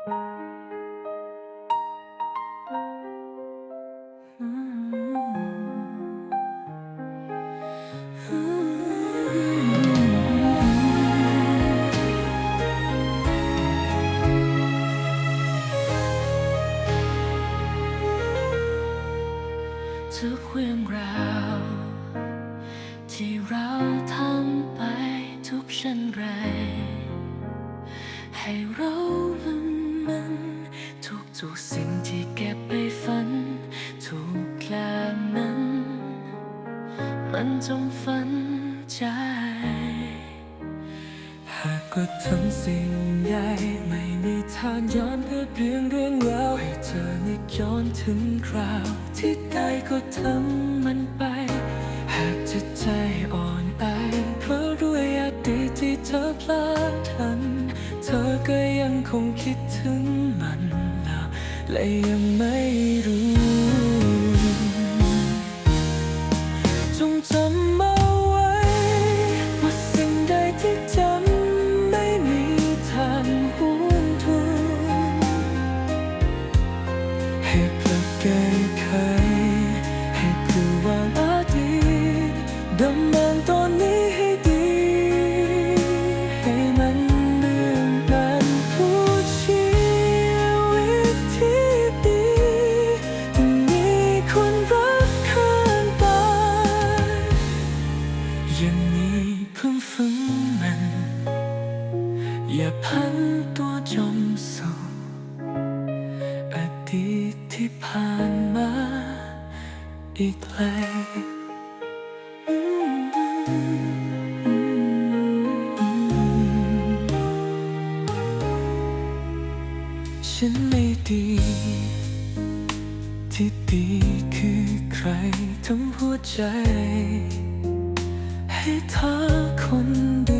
ทุกเรื่องราว ที่เราทำไปทุกเช่นไร ให้เราลืม มัน ทุกทุกๆสิ่งที่เก็บไปฝัน ทุกแคลมนั้น มันจงฝันใจ หากก็ทำสิ่งใหญ่ไม่มีทางย้อนเพื่อเรื่องเรื่องราวให้เธอนึกย้อนถึงคราว ที่ได้ก็ทำมันไป หากจิตใจอ่อนแอเพราะด้วยอดีตที่เธอพลาดพลัน เธอก็ยังคงคิด และยังไม่รู้ ฉันตัวจมสู่อดีตที่ผ่านมาอีกไกลอืมอืมฉันไม่ดี ที่ดีคือใครทำหัวใจ ให้เธอคนเดียว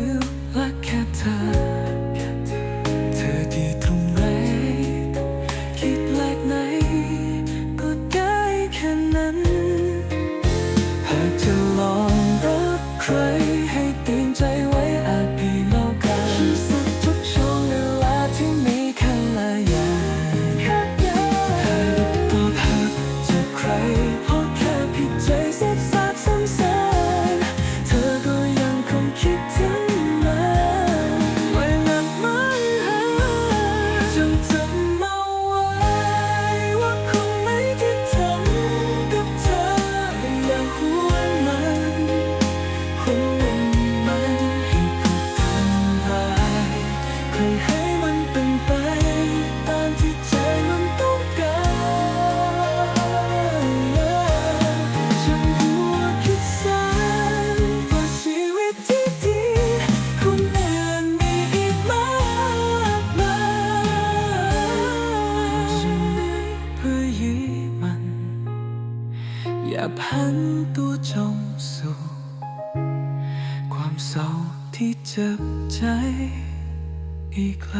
อย่าพันตัวจมสู่ ความเศร้าที่เจ็บใจอีกไกล